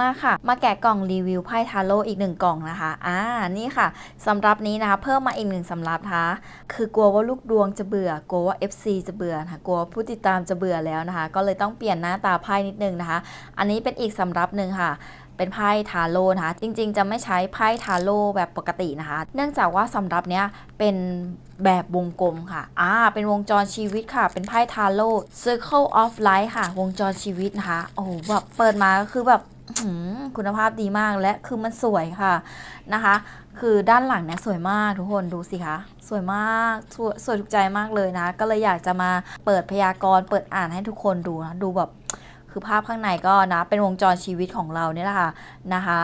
มาค่ะ มาแกะกล่องรีวิวไพ่ทาโร่อีกหนึ่งกล่องนะคะ อ่า นี่ค่ะสำรับนี้นะคะเพิ่มมาอีกหนึ่งสำรับนะคะ คือกลัวว่าลูกดวงจะเบื่อ กลัวว่า FC จะเบื่อนะคะ กลัวผู้ติดตามจะเบื่อแล้วนะคะ ก็เลยต้องเปลี่ยนหน้าตาไพ่นิดนึงนะคะ อันนี้เป็นอีกสำรับหนึ่งค่ะเป็นไพ่ทาโร่นะคะ จริงๆ จะไม่ใช้ไพ่ทาโร่แบบปกตินะคะ เนื่องจากว่าสำรับเนี้ยเป็นแบบวงกลมค่ะ อ่า เป็นวงจรชีวิตค่ะ เป็นไพ่ทาโร่ Circle of Life ค่ะ วงจรชีวิตนะคะ โอ้โห แบบเปิดมาก็คือแบบ คุณภาพดีมากและคือมันสวยค่ะนะคะ คือด้านหลังเนี่ยสวยมากทุกคนดูสิคะสวยมากสวยสวยถูกใจมากเลยนะ ก็เลยอยากจะมาเปิดพยากรณ์เปิดอ่านให้ทุกคนดูนะดูแบบคือภาพข้างในก็นะ เป็นวงจรชีวิตของเราเนี่ยแหละค่ะนะคะ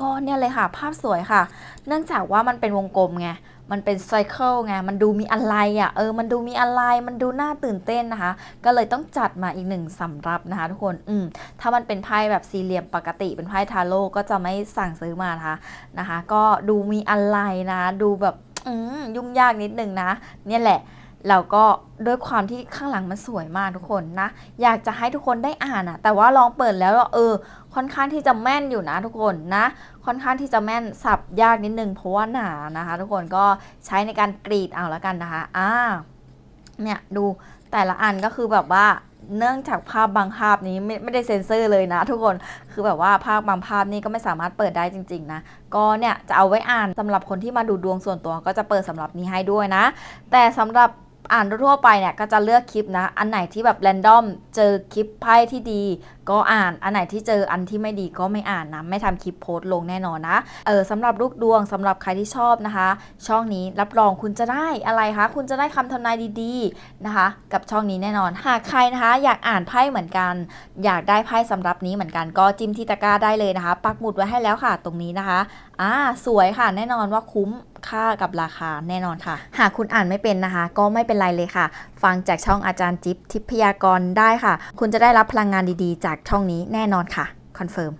ก็เนี่ยเลยค่ะ ภาพสวยค่ะ เนื่องจากว่ามันเป็นวงกลมไง มันเป็นไซเคิลไง มันดูมีอะไรอะ เออ มันดูมีอะไร มันดูน่าตื่นเต้นนะคะ ก็เลยต้องจัดมาอีกหนึ่งสำรับนะคะทุกคน อืม ถ้ามันเป็นไพ่แบบสี่เหลี่ยมปกติ เป็นไพ่ทาโร่ก็จะไม่สั่งซื้อมานะคะนะคะ ก็ดูมีอะไรนะ ดูแบบ อืม ยุ่งยากนิดนึงนะ เนี่ยแหละ แล้วก็ด้วยความที่ข้างหลังมันสวยมากทุกคนนะ อยากจะให้ทุกคนได้อ่านอะแต่ว่าลองเปิดแล้วเออ ค่อนข้างที่จะแม่นอยู่นะทุกคนนะ ค่อนข้างที่จะแม่นสับยากนิดนึงเพราะว่าหนานะคะ ทุกคนก็ใช้ในการกรีดเอาแล้วกันนะคะอ่าเนี่ยดูแต่ละอันก็คือแบบว่าเนื่องจากภาพบางภาพนี้ไม่ไม่ได้เซ็นเซอร์เลยนะ ทุกคนคือแบบว่าภาพบางภาพนี่ก็ไม่สามารถเปิดได้จริง ๆ นะ ก็เนี่ยจะเอาไว้อ่านสำหรับคนที่มาดูดวงส่วนตัวก็จะเปิดสำหรับนี้ให้ด้วยนะ แต่สำหรับ อ่านทั่วไปเนี่ยก็จะเลือกคลิปนะ อันไหนที่แบบแรนดอมเจอคลิปไพ่ที่ดี ก็อ่านอันไหนที่เจออันที่ไม่ดีก็ไม่อ่านนะ ไม่ทำคลิปโพสต์ลงแน่นอนนะเออสำหรับลูกดวงสำหรับใครที่ชอบนะคะ ช่องนี้รับรองคุณจะได้อะไรคะคุณจะได้คำทำนายดีๆนะคะ กับช่องนี้แน่นอน หากใครนะคะอยากอ่านไพ่เหมือนกัน อยากได้ไพ่สำหรับนี้เหมือนกันก็จิ้มที่ตะกร้าได้เลยนะคะ ปักหมุดไว้ให้แล้วค่ะตรงนี้นะคะอ่าสวยค่ะแน่นอนว่าคุ้ม ค่ากับราคาแน่นอนค่ะ หากคุณอ่านไม่เป็นนะคะ ก็ไม่เป็นไรเลยค่ะ ฟังจากช่องอาจารย์จิ๊บทิพยากรได้ค่ะ คุณจะได้รับพลังงานดีๆ จากช่องนี้แน่นอนค่ะคอนเฟิร์ม